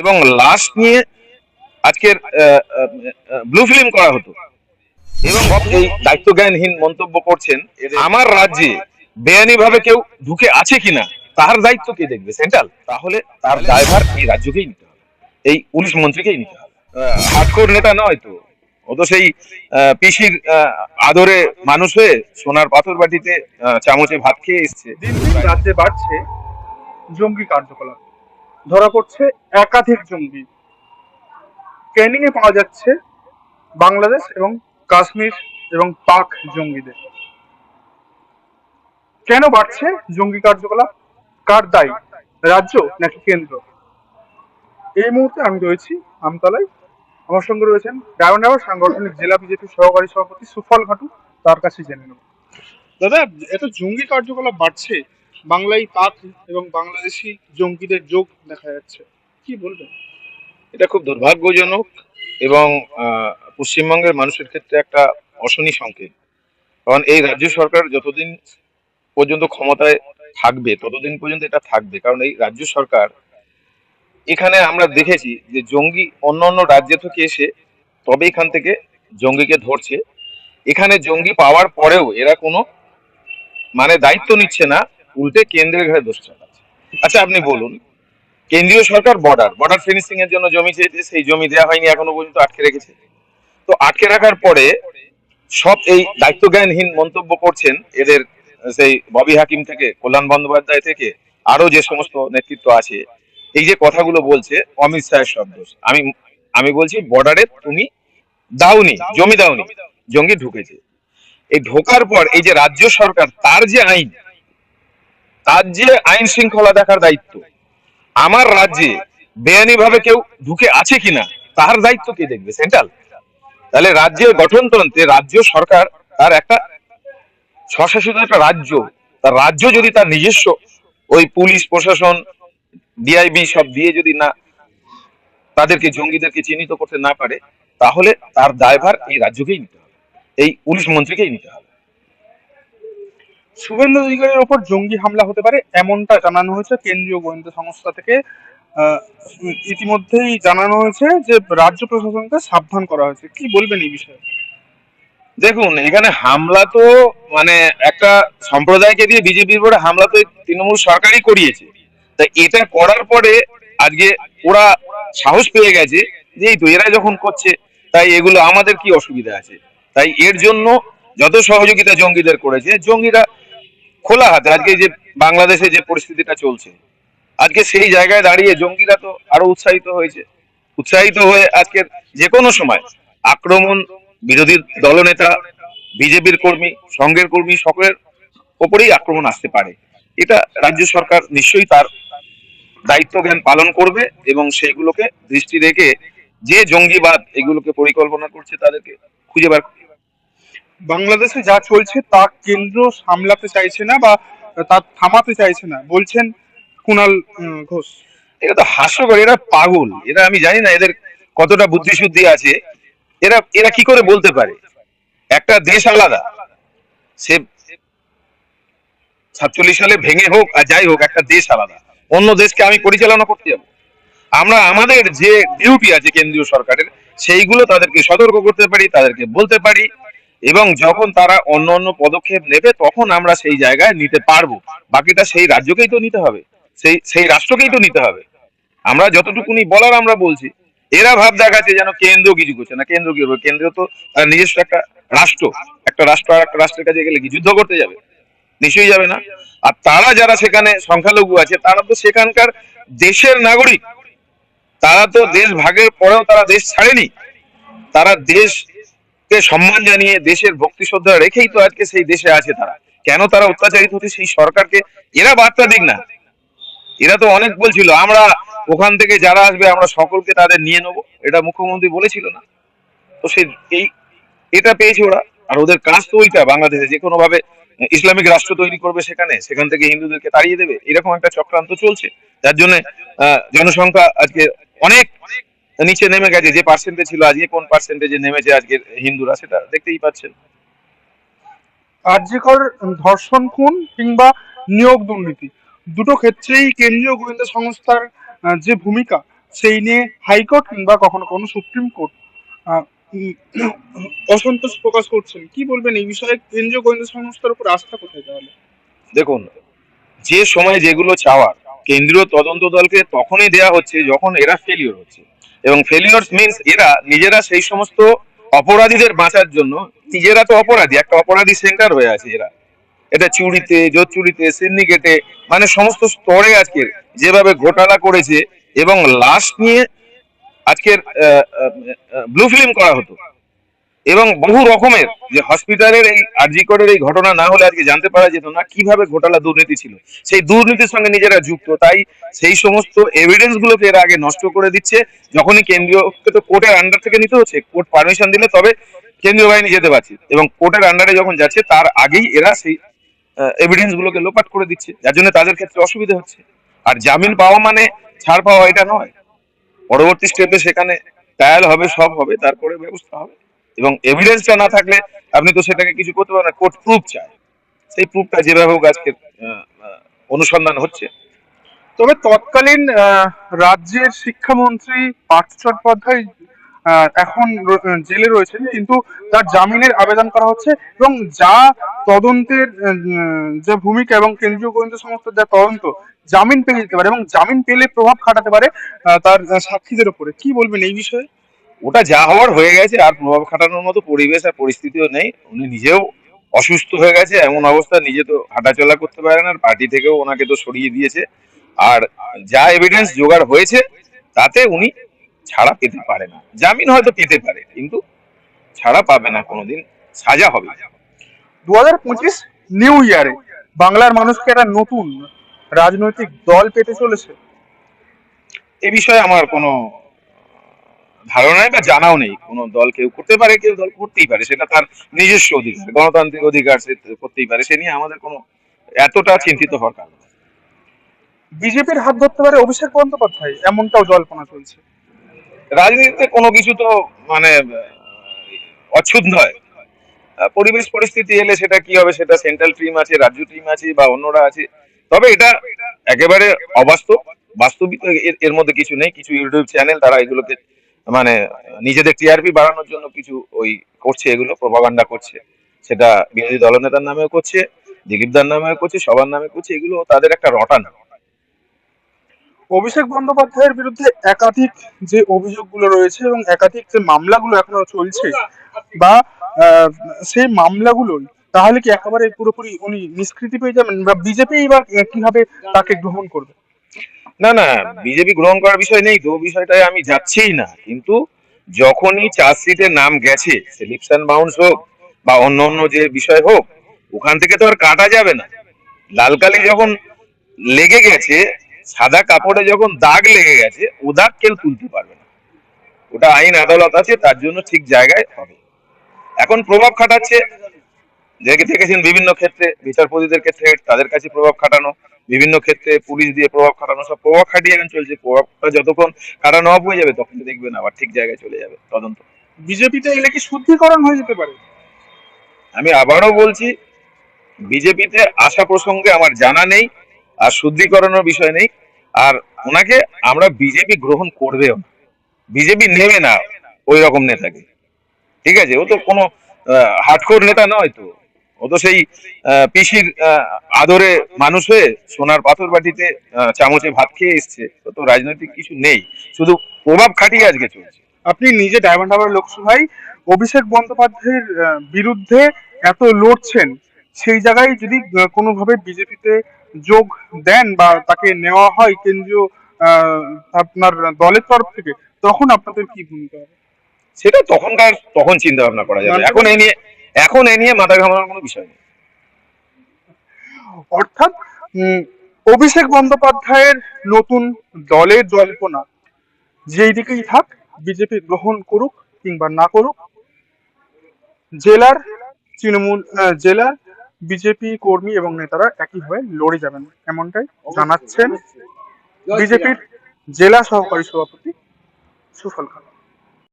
এবং লাশ নিয়ে আজকের ব্লু ফিল্ম করা হতো। এবং এই দায়িত্ব জ্ঞানহীন মন্তব্য করছেন আমার রাজ্যে বেআইনি ভাবে কেউ ঢুকে আছে কিনা, তার দায়িত্ব কে দেখবে? সেন্ট্রাল তাহলে তার দায়ভার এই রাজ্যকেই নিতে হবে। এই পুলিশ মন্ত্রীকেই নিতে হবে। হাটকোর নেতা নয় তো। ও তো সেই পিসির আদরে মানুষ হয়ে সোনার পাথর বাটিতে চামচে ভাত খেয়ে এসছে। দিন দিন রাজ্যে বাড়ছে জঙ্গি কার্যকলাপ। ধরা পড়ছে একাধিক জঙ্গি। ট্রেনিং এ পাওয়া যাচ্ছে বাংলাদেশ এবং কাশ্মীর এবং পাক জঙ্গিদের। কেন বাড়ছে জঙ্গি কার্যকলাপ? কার দায়ী? রাজ্য নাকি কেন্দ্র? এই মুহূর্তে আমি রয়েছি আমতলায়। আমার সঙ্গে রয়েছেন ডায়মন্ডাবার সাংগঠনিক জেলা বিজেপি সহকারী সভাপতি সুফল ঘাটু। তার কাছে জেনে নেব। দাদা, এত জঙ্গি কার্যকলাপ বাড়ছে বাংলায় পাক এবং বাংলাদেশি জঙ্গিদের যোগ দেখা যাচ্ছে। কি বলবেন? এটা খুব দুর্ভাগ্যজনক এবং পশ্চিমবঙ্গের মানুষের ক্ষেত্রে একটা অশনি সংকেত। কারণ এই রাজ্য সরকার যতদিন পর্যন্ত ক্ষমতায় থাকবে, ততদিন পর্যন্ত এটা থাকবে। কারণ এই রাজ্য সরকার, এখানে আমরা দেখেছি যে জঙ্গি অন্য অন্য রাজ্য থেকে এসে তবে এখান থেকে জঙ্গিকে ধরছে। এখানে জঙ্গি পাওয়ার পরেও এরা কোনো মানে দায়িত্ব নিচ্ছে না উল্টে কেন্দ্রের ঘাড়ে দোষ চালাচ্ছে। আচ্ছা আপনি বলুন, কেন্দ্রীয় সরকার বর্ডার বর্ডার ফিনিশিং এর জন্য জমি চেয়েছে, সেই জমি দেওয়া হয়নি, এখনও পর্যন্ত আটকে রেখেছে। তো আটকে রাখার পরে সব এই দায়িত্ব জ্ঞানহীন মন্তব্য করছেন এদের সেই ববি হাকিম থেকে, কল্যাণ বন্দ্যোপাধ্যায় থেকে আরও যে সমস্ত নেতৃত্ব আছে, এই যে কথাগুলো বলছে, অমিত শাহের সব দোষ। আমি আমি বলছি বর্ডারে তুমি দাওনি, জমি দাওনি, জঙ্গি ঢুকেছে। এই ঢোকার পর এই যে রাজ্য সরকার, তার যে আইন তার যে আইন শৃঙ্খলা দেখার দায়িত্ব। আমার রাজ্যে বেআইনি ভাবে কেউ ঢুকে আছে কিনা, তার দায়িত্ব কে দেখবে? সেন্ট্রাল। তাহলে রাজ্যের গঠনতন্ত্রে রাজ্য সরকার তার একটা স্বশাসিত একটা রাজ্য, তার রাজ্য যদি তার নিজস্ব, ওই পুলিশ, প্রশাসন ডিআইবি সব দিয়ে যদি না তাদেরকে, জঙ্গিদেরকে চিহ্নিত করতে না পারে, তাহলে তার দায়ভার এই রাজ্যকেই নিতে হবে। এই পুলিশ মন্ত্রীকেই নিতে হবে। শুভেন্দু অধিকারের ওপর জঙ্গি হামলা হতে পারে এমনটা জানানো হয়েছে কেন্দ্রীয় গোয়েন্দা সংস্থা থেকে। ইতিমধ্যেই জানানো হয়েছে যে রাজ্য প্রশাসনকে সাবধান করা হয়েছে। কি বলবেন এই বিষয়ে? দেখুন, এখানে হামলা তো মানে একটা সম্প্রদায়কে দিয়ে বিজেপির উপরে হামলা তো তৃণমূল সরকারই করিয়েছে। তা এটা করার পরে আজকে ওরা সাহস পেয়ে গেছে যে এই তো এরা যখন করছে, তাই এগুলো আমাদের কি অসুবিধা আছে? তাই এর জন্য যত সহযোগিতা জঙ্গিদের করেছে, জঙ্গিরা খোলা হাতে, আজকে যে বাংলাদেশে যে পরিস্থিতিটা চলছে, আজকে সেই জায়গায় দাঁড়িয়ে জঙ্গিরা তো আরও উৎসাহিত হয়েছে উৎসাহিত হয়ে আজকের যে কোনো সময় আক্রমণ, বিরোধী দলনেতা, বিজেপির কর্মী, সংঘের কর্মী, সকলের ওপরেই আক্রমণ আসতে পারে এটা রাজ্য সরকার নিশ্চয়ই তার দায়িত্ব জ্ঞান পালন করবে এবং সেইগুলোকে দৃষ্টি রেখে যে জঙ্গিবাদ এগুলোকে পরিকল্পনা করছে তাদেরকে খুঁজে বার। বাংলাদেশে যা চলছে তা কেন্দ্র সামলাতে চাইছে না বা তা থামাতে চাইছে না? বলছেন কুণাল ঘোষ। এটা তো হাস্যকর, এরা পাগল। এরা আমি জানি না এদের কতটা বুদ্ধিশুদ্ধি আছে। এরা এরা কি করে বলতে পারে? একটা দেশ আলাদা। সে সাতচল্লিশ সালে ভেঙে হোক আর যাই হোক, একটা দেশ আলাদা। অন্য দেশকে আমি পরিচালনা করতে যাব। আমরা, আমাদের যে ডিউটি আছে কেন্দ্রীয় সরকারের, সেইগুলো তাদেরকে সতর্ক করতে পারি, তাদেরকে বলতে পারি। এবং যখন তারা অন্য অন্য পদক্ষেপ নেবে, তখন আমরা সেই জায়গায় নিতে পারব। বাকিটা সেই রাজ্যকেই তো নিতে হবে। সেই সেই রাষ্ট্রকেই তো নিতে হবে। আমরা যতটুকুনি বলার আমরা বলছি। এরা ভাব দেখাচ্ছে যেন কেন্দ্র কিছু করছে না। কেন্দ্র কি করবে? কেন্দ্র তো নিজস্ব একটা রাষ্ট্র। একটা রাষ্ট্র আর একটা রাষ্ট্রের কাছে গেলে কি যুদ্ধ করতে যাবে? নিশ্চয়ই যাবে না। আর তারা যারা সেখানে সংখ্যালঘু আছে, তারা তো সেখানকার দেশের নাগরিক। তারা তো দেশ ভাগের পরেও তারা দেশ ছাড়েনি। তারা দেশকে সম্মান জানিয়ে দেশের ভক্তি শ্রদ্ধা রেখেই তো আজকে সেই দেশে আছে তারা। কেন তারা অত্যাচারিত হচ্ছে সেই সরকারকে? এরা বার্তা দিক না। এরা তো অনেক বলছিল, আমরা ওখান থেকে যারা আসবে, আমরা সকলকে তাদের নিয়ে নেব। এটা মুখ্যমন্ত্রী বলেছিল না। তো সেই এই, এটা পেয়েছে ওরা। আর ওদের কাজ তো ওইটা, বাংলাদেশে যে কোনো ভাবে ইসলামিক রাষ্ট্র তৈরি করবে সেখানে, সেখান থেকে হিন্দুদেরকে তাড়িয়ে দেবে। এরকম একটা চক্রান্ত চলছে। যার জন্য জনসংখ্যা আজকে অনেক নিচে নেমে গেছে যে পার্সেন্টে ছিল আজকে কোন পার্সেন্টেজে নেমেছে আজকে হিন্দুরা সেটা দেখতেই পাচ্ছেন। কার্যকর ধর্ষণ খুন কিংবা নিয়োগ দুর্নীতি দুটো ক্ষেত্রেই কেন্দ্রীয় গোয়েন্দা সংস্থার যে ভূমিকা সেই নিয়ে হাইকোর্ট কিংবা কখনো কোনো সুপ্রিম কোর্ট অসন্তোষ প্রকাশ করছেন। কি বলবেন এই বিষয়ে? কেন্দ্রীয় গোয়েন্দা সংস্থার উপর আস্থা কোথায় তাহলে? দেখুন যে সময় যেগুলো চাওয়ার কেন্দ্রীয় তদন্ত দলকে তখনই দেয়া হচ্ছে যখন এরা ফেলিওর হচ্ছে। এবং ফেলিওর মিন্স এরা নিজেরা সেই সমস্ত অপরাধীদের বাঁচার জন্য, নিজেরা তো অপরাধী, একটা অপরাধী সেন্টার হয়ে আছে এরা। এটা চুরিতে জোর চুরিতে সিন্ডিকেটে মানে সমস্ত স্তরে আজকে যেভাবে ঘোটালা করেছে এবং লাশ নিয়ে আজকের ব্লু ফিল্ম করা হতো। এবং বহু রকমের যে হসপিটালের এই আরজিকরের এই ঘটনা না হলে আজকে জানতে পারা যেত না, কীভাবে ঘোটালা দুর্নীতি ছিল। সেই দুর্নীতির সঙ্গে নিজেরা যুক্ত, তাই সেই সমস্ত এভিডেন্স গুলোকে এরা আগে নষ্ট করে দিচ্ছে। যখনই কেন্দ্রীয় তো কোর্টের আন্ডার থেকে নিতে হচ্ছে, কোর্ট পারমিশন দিলে তবে কেন্দ্রীয় বাহিনী যেতে পারছে। এবং কোর্টের আন্ডারে যখন যাচ্ছে, তার আগেই এরা সেই এভিডেন্স গুলোকে লোপাট করে দিচ্ছে। যার জন্য তাদের ক্ষেত্রে অসুবিধা হচ্ছে। আর জামিন পাওয়া মানে ছাড় পাওয়া, এটা নয়। পরবর্তী স্টেপে সেখানে ট্রায়াল হবে, সব হবে, তারপরে ব্যবস্থা হবে। এবং এভিডেন্সটা না থাকলে আপনি তো সেটাকে কিছু করতে পারেন কোর্ট প্রুফ চায়। সেই প্রুফটা যেভাবে হোক আজকে অনুসন্ধান হচ্ছে। তবে তৎকালীন রাজ্যের শিক্ষামন্ত্রী পার্থ চট্টোপাধ্যায় এখন জেলে রয়েছেন। কিন্তু তার জামিনের আবেদন করা হচ্ছে এবং যা তদন্তের যে ভূমিকা এবং কেন্দ্রীয় গোয়েন্দা সংস্থার যা তদন্ত, জামিন পেয়ে যেতে পারে এবং জামিন পেলে প্রভাব খাটাতে পারে তার সাক্ষীদের উপরে। কি বলবেন এই বিষয়ে? ওটা যা হওয়ার হয়ে গেছে আর প্রভাব খাটানোর মতো পরিবেশ আর পরিস্থিতিও নেই। উনি নিজেও অসুস্থ হয়ে গেছে এমন অবস্থা নিজে তো হাঁটাচলা করতে পারে না আর পার্টি থেকেও ওনাকে তো সরিয়ে দিয়েছে। আর যা এভিডেন্স জোগাড় হয়েছে তাতে উনি ছাড়া পেতে পারে না। জামিন হয়তো পেতে পারে কিন্তু ছাড়া পাবে না কোনোদিন সাজা হবে। দু হাজার পঁচিশ নিউ ইয়ারে বাংলার মানুষকে একটা নতুন রাজনৈতিক দল পেতে চলেছে। এ বিষয়ে আমার কোনো ধারণা নেই বা জানাও নেই। কোনো দল কেউ করতে পারে কেউ দল করতেই পারে। সেটা তার নিজস্ব অধিকার। গণতান্ত্রিক অধিকার সে করতেই পারে। সে নিয়ে আমাদের কোনো এতটা চিন্তিত হওয়ার কারণ বিজেপির হাত ধরতে পারে অভিষেক বন্দ্যোপাধ্যায়। এমনটাও জল্পনা চলছে। রাজনীতিতে কোনো কিছু তো মানে অচ্ছুত নয়। পরিবেশ পরিস্থিতি এলে সেটা কি হবে? সেটা সেন্ট্রাল টিম আছে রাজ্য টিম আছে বা অন্যরা আছে। তবে এটা একেবারে অবাস্তব। বাস্তবিক এর এর মধ্যে কিছু নেই। কিছু ইউটিউব চ্যানেল তারা এগুলোকে মানে নিজেদের টিআরপি বাড়ানোর জন্য কিছু ওই করছে, এগুলো প্রভাগান্ডা করছে। সেটা বিরোধী দলনেতার নামেও করছে দিলীপদার নামেও করছে, সবার নামে করছে, এগুলো তাদের একটা রটানো। অভিষেক বন্দ্যোপাধ্যায়ের বিরুদ্ধে একাধিক যে অভিযোগগুলো রয়েছে এবং একাধিক যে মামলাগুলো এখনও চলছে বা সেই মামলাগুলো তাহলে কি একেবারে পুরোপুরি উনি নিষ্কৃতি পেয়ে যাবেন বা বিজেপি বা কীভাবে তাকে গ্রহণ করবে? না না, বিজেপি গ্রহণ করার বিষয় নেই, তো বিষয়টায় আমি যাচ্ছিই না। কিন্তু যখনই চার্জশিটের নাম গেছে সিলেকশন বাউন্স হোক বা অন্য অন্য যে বিষয় হোক, ওখান থেকে তো আর কাটা যাবে না। লাল কালি যখন লেগে গেছে, সাদা কাপড়ে যখন দাগ লেগে গেছে, ও দাগ কেউ তুলতে পারবে না। ওটা আইন আদালত আছে, তার জন্য ঠিক জায়গায় হবে। এখন প্রভাব খাটাচ্ছে দেখে দেখেছেন বিভিন্ন ক্ষেত্রে বিচারপতিদের ক্ষেত্রে তাদের কাছে প্রভাব খাটানো বিভিন্ন ক্ষেত্রে পুলিশ দিয়ে প্রভাব খাটানো সব প্রভাব খাটিয়ে এখন চলছে। প্রভাবটা যতক্ষণ খাটানো অফ হয়ে যাবে তখন দেখবেন আবার ঠিক জায়গায় চলে যাবে তদন্ত। বিজেপিতে এলে কি শুদ্ধিকরণ হয়ে যেতে পারে? আমি আবারও বলছি বিজেপিতে আসা প্রসঙ্গে আমার জানা নেই আর শুদ্ধিকরণের বিষয় নেই। আর ওনাকে আমরা বিজেপি গ্রহণ করবেও না। বিজেপি নেবে না ওই রকম নেতাকে। ঠিক আছে ও তো কোনো হাটখোর নেতা নয় তো। ও তো সেই পিসির আদরে মানুষ হয়ে সোনার পাথর বাটিতে চামচে ভাত খেয়ে এসছে। তো রাজনৈতিক কিছু নেই। শুধু প্রভাব খাটিয়ে আজকে চলছে। আপনি নিজে ডায়মন্ড হারবার লোকসভায় অভিষেক বন্দ্যোপাধ্যায়ের বিরুদ্ধে এত লড়ছেন সেই জায়গায় যদি কোনোভাবে বিজেপিতে যোগ দেন বা তাকে নেওয়া হয় কেন্দ্রীয় আপনার দলের তরফ থেকে তখন আপনাদের কি ভূমিকা হবে? সেটা তখনকার তখন চিন্তা ভাবনা করা যাবে। এখন এ নিয়ে এখন এ নিয়ে মাথা ঘামানোর কোনো বিষয় নেই। অর্থাৎ অভিষেক বন্দ্যোপাধ্যায়ের নতুন দলের জল্পনা যেই দিকেই থাক, বিজেপি গ্রহণ করুক কিংবা না করুক, জেলার তৃণমূল জেলার বিজেপি কর্মী এবং নেতারা একইভাবে লড়ে যাবেন, এমনটাই জানাচ্ছেন বিজেপির জেলা সহকারী সভাপতি সুফল খান।